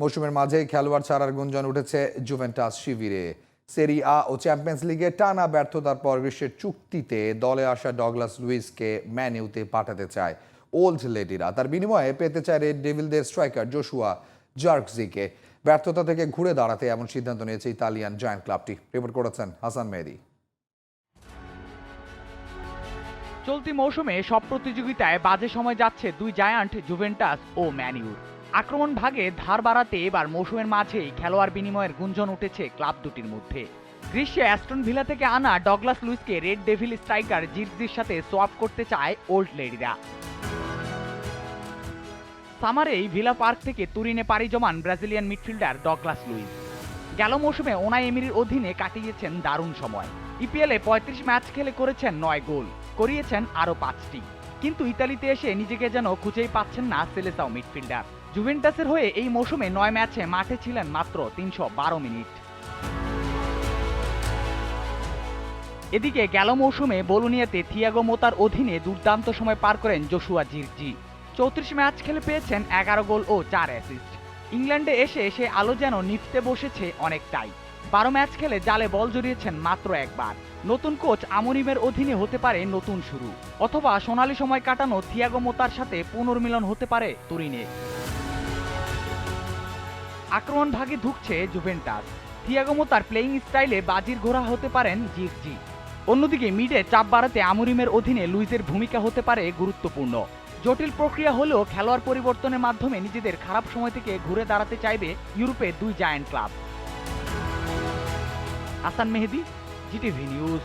মৌসুমের মাঝেই খেলোয়াড় ছাড়ার গুঞ্জন উঠেছে জুভেন্টাস শিবিরে। সেরি আ ও চ্যাম্পিয়ন্স লিগে টানা ব্যর্থতার পর গ্রীষ্মের চুক্তিতে দলে আসা ডগলাস লুইসকে ম্যানিউতে পাঠাতে চায় ওল্ড লেডিরা তার বিনিময়ে পেতে চায় রেড ডেভিলদের স্ট্রাইকার জোশুয়া জার্কজিকে। ব্যর্থতা থেকে ঘুরে দাঁড়াতে এমন সিদ্ধান্ত নিয়েছে ইতালিয়ান জয়েন্ট ক্লাবটি। রিপোর্ট করেছেন হাসান মেহেদি। চলতি মৌসুমে সব প্রতিযোগিতায় বাজে সময় যাচ্ছে দুই জায়ান্ট জুভেন্টাস ও ম্যানিউর আক্রমণ ভাগে ধার বাড়াতে এবার মৌসুমের মাঝেই খেলোয়াড় বিনিময়ের গুঞ্জন উঠেছে ক্লাব দুটির মধ্যে। গ্রীষ্মে অ্যাস্টন ভিলা থেকে আনা ডগলাস লুইসকে রেড ডেভিল স্ট্রাইকার জিরজির সাথে সোয়াপ করতে চায় ওল্ড লেডিরা। সামারেই ভিলা পার্ক থেকে তুরিনে পাড়ি জমান ব্রাজিলিয়ান মিডফিল্ডার ডগলাস লুইস। গেল মৌসুমে ওনাই এমিরির অধীনে কাটিয়েছেন দারুণ সময়। ইপিএলে পঁয়ত্রিশ ম্যাচ খেলে করেছেন নয় গোল, করিয়েছেন আরও পাঁচটি। কিন্তু ইতালিতে এসে নিজেকে যেন খুঁজেই পাচ্ছেন না সেলেসাও মিডফিল্ডার। জুভেন্টাসের হয়ে এই মৌসুমে নয় ম্যাচে মাঠে ছিলেন মাত্র তিনশো বারো মিনিট। এদিকে গেল মৌসুমে বলুনিয়াতে থিয়াগো মোতার অধীনে দুর্দান্ত সময় পার করেন জোশুয়া জিরজি। চৌত্রিশ ম্যাচ খেলে পেয়েছেন এগারো গোল ও চার অ্যাসিস্ট। ইংল্যান্ডে এসে সে আলো যেন নিফতে বসেছে অনেকটাই। বারো ম্যাচ খেলে জালে বল জড়িয়েছেন মাত্র একবার। নতুন কোচ আমরিমের অধীনে হতে পারে নতুন শুরু। অথবা সোনালী সময় কাটানো থিয়াগো মোতার সাথে পুনর্মিলন হতে পারে তুরিনে। আক্রমণ ভাগে ঢুকছে জুভেন্টাস। থিয়াগো মোতার প্লেইং স্টাইলে বাজির ঘোড়া হতে পারেন জিরজি অন্যদিকে মিডে চাপ বাড়াতে আমরিমের অধীনে লুইসের ভূমিকা হতে পারে গুরুত্বপূর্ণ। জটিল প্রক্রিয়া হলেও খেলোয়াড় পরিবর্তনের মাধ্যমে নিজেদের খারাপ সময় থেকে ঘুরে দাঁড়াতে চাইবে ইউরোপের দুই giant club. Hasan Mehedi GTV news